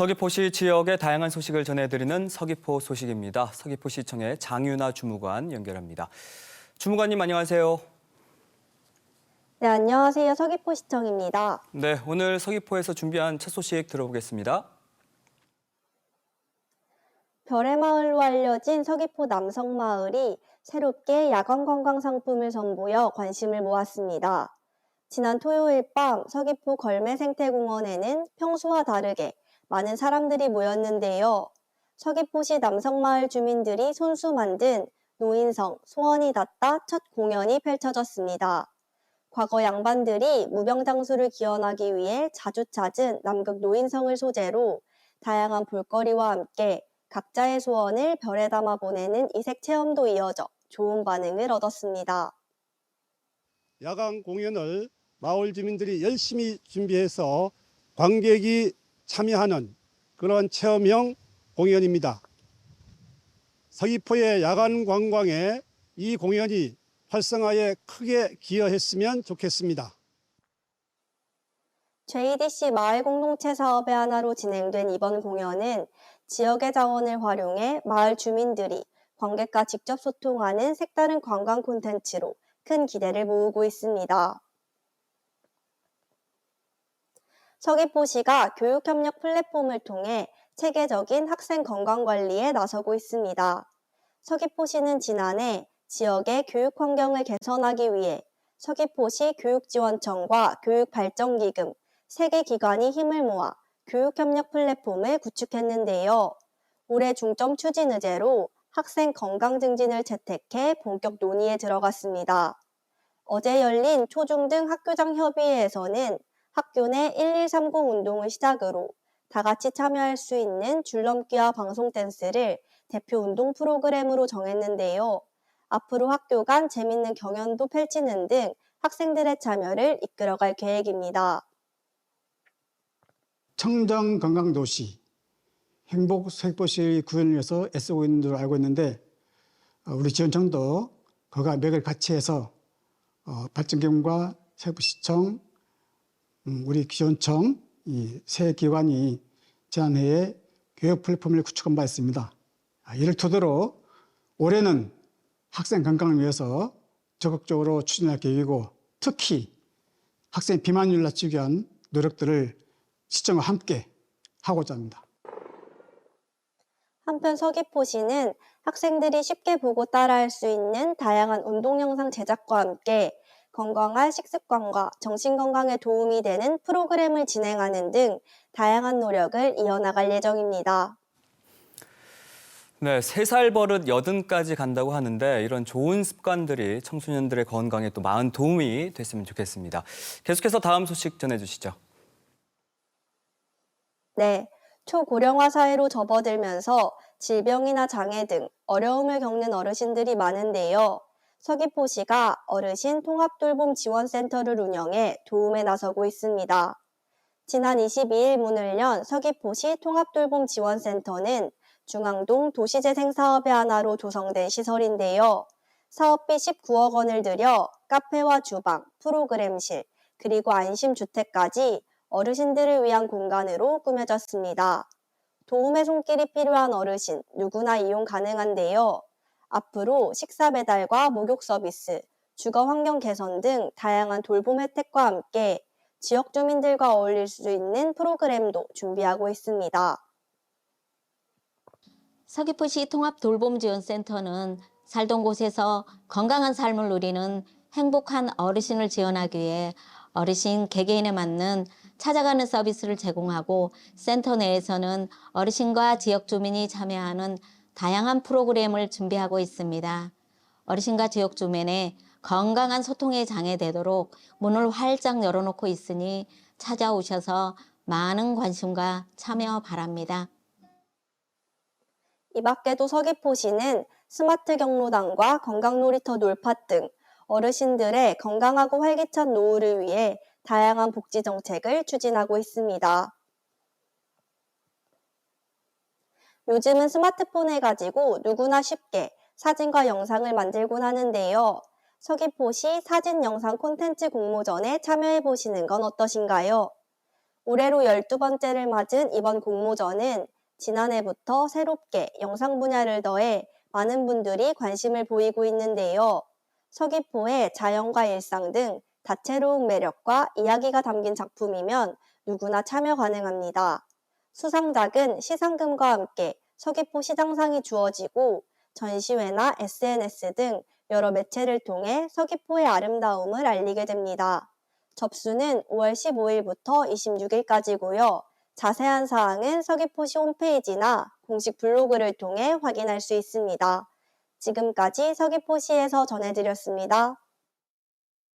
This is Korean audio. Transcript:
서귀포시 지역의 다양한 소식을 전해드리는 서귀포 소식입니다. 서귀포시청의 장윤아 주무관 연결합니다. 주무관님 안녕하세요. 네, 안녕하세요. 서귀포시청입니다. 네, 오늘 서귀포에서 준비한 첫 소식 들어보겠습니다. 별의 마을로 알려진 서귀포 남성마을이 새롭게 야간 관광 상품을 선보여 관심을 모았습니다. 지난 토요일 밤 서귀포 걸매 생태공원에는 평소와 다르게 많은 사람들이 모였는데요. 서귀포시 남성마을 주민들이 손수 만든 노인성 소원이 닿다 첫 공연이 펼쳐졌습니다. 과거 양반들이 무병장수를 기원하기 위해 자주 찾은 남극 노인성을 소재로 다양한 볼거리와 함께 각자의 소원을 별에 담아 보내는 이색 체험도 이어져 좋은 반응을 얻었습니다. 야간 공연을 마을 주민들이 열심히 준비해서 관객이 참여하는 그런 체험형 공연입니다. 서귀포의 야간 관광에 이 공연이 활성화에 크게 기여했으면 좋겠습니다. JDC 마을 공동체 사업의 하나로 진행된 이번 공연은 지역의 자원을 활용해 마을 주민들이 관객과 직접 소통하는 색다른 관광 콘텐츠로 큰 기대를 모으고 있습니다. 서귀포시가 교육협력 플랫폼을 통해 체계적인 학생 건강관리에 나서고 있습니다. 서귀포시는 지난해 지역의 교육 환경을 개선하기 위해 서귀포시 교육지원청과 교육발전기금 세 개 기관이 힘을 모아 교육협력 플랫폼을 구축했는데요. 올해 중점 추진 의제로 학생 건강 증진을 채택해 본격 논의에 들어갔습니다. 어제 열린 초중등 학교장 협의회에서는 학교 내 1130 운동을 시작으로 다 같이 참여할 수 있는 줄넘기와 방송 댄스를 대표 운동 프로그램으로 정했는데요. 앞으로 학교 간 재밌는 경연도 펼치는 등 학생들의 참여를 이끌어갈 계획입니다. 청정 건강 도시 행복 서귀포시 구현을 위해서 애쓰고 있는 줄 알고 있는데 어, 우리 지원청도 그가 맥을 같이 해서 어, 발전기금과 음, 우리 기원청 이 세 기관이 지난해에 교육 플랫폼을 구축한 바 있습니다. 아, 이를 토대로 올해는 학생 건강을 위해서 적극적으로 추진할 계획이고 특히 학생 비만율 낮추기 위한 노력들을 시청과 함께 하고자 합니다. 한편 서귀포시는 학생들이 쉽게 보고 따라할 수 있는 다양한 운동 영상 제작과 함께 건강한 식습관과 정신 건강에 도움이 되는 프로그램을 진행하는 등 다양한 노력을 이어나갈 예정입니다. 네, 세 살 버릇 여든까지 간다고 하는데 이런 좋은 습관들이 청소년들의 건강에 또 많은 도움이 됐으면 좋겠습니다. 계속해서 다음 소식 전해주시죠. 네, 초고령화 사회로 접어들면서 질병이나 장애 등 어려움을 겪는 어르신들이 많은데요. 서귀포시가 어르신 통합돌봄 지원센터를 운영해 도움에 나서고 있습니다. 지난 22일 문을 연 서귀포시 통합돌봄 지원센터는 중앙동 도시재생 사업의 하나로 조성된 시설인데요. 사업비 19억 원을 들여 카페와 주방, 프로그램실, 그리고 안심주택까지 어르신들을 위한 공간으로 꾸며졌습니다. 도움의 손길이 필요한 어르신 누구나 이용 가능한데요. 앞으로 식사 배달과 목욕 서비스, 주거 환경 개선 등 다양한 돌봄 혜택과 함께 지역 주민들과 어울릴 수 있는 프로그램도 준비하고 있습니다. 서귀포시 통합돌봄지원센터는 살던 곳에서 건강한 삶을 누리는 행복한 어르신을 지원하기 위해 어르신 개개인에 맞는 찾아가는 서비스를 제공하고 센터 내에서는 어르신과 지역 주민이 참여하는 다양한 프로그램을 준비하고 있습니다. 어르신과 지역 주민의 건강한 소통에 장애되도록 문을 활짝 열어놓고 있으니 찾아오셔서 많은 관심과 참여 바랍니다. 이 밖에도 서귀포시는 스마트 경로당과 건강놀이터 놀팟 등 어르신들의 건강하고 활기찬 노후를 위해 다양한 복지 정책을 추진하고 있습니다. 요즘은 스마트폰을 가지고 누구나 쉽게 사진과 영상을 만들곤 하는데요. 서귀포시 사진 영상 콘텐츠 공모전에 참여해 보시는 건 어떠신가요? 올해로 12번째를 맞은 이번 공모전은 지난해부터 새롭게 영상 분야를 더해 많은 분들이 관심을 보이고 있는데요. 서귀포의 자연과 일상 등 다채로운 매력과 이야기가 담긴 작품이면 누구나 참여 가능합니다. 수상작은 시상금과 함께 서귀포 시장상이 주어지고 전시회나 SNS 등 여러 매체를 통해 서귀포의 아름다움을 알리게 됩니다. 접수는 5월 15일부터 26일까지고요. 자세한 사항은 서귀포시 홈페이지나 공식 블로그를 통해 확인할 수 있습니다. 지금까지 서귀포시에서 전해드렸습니다.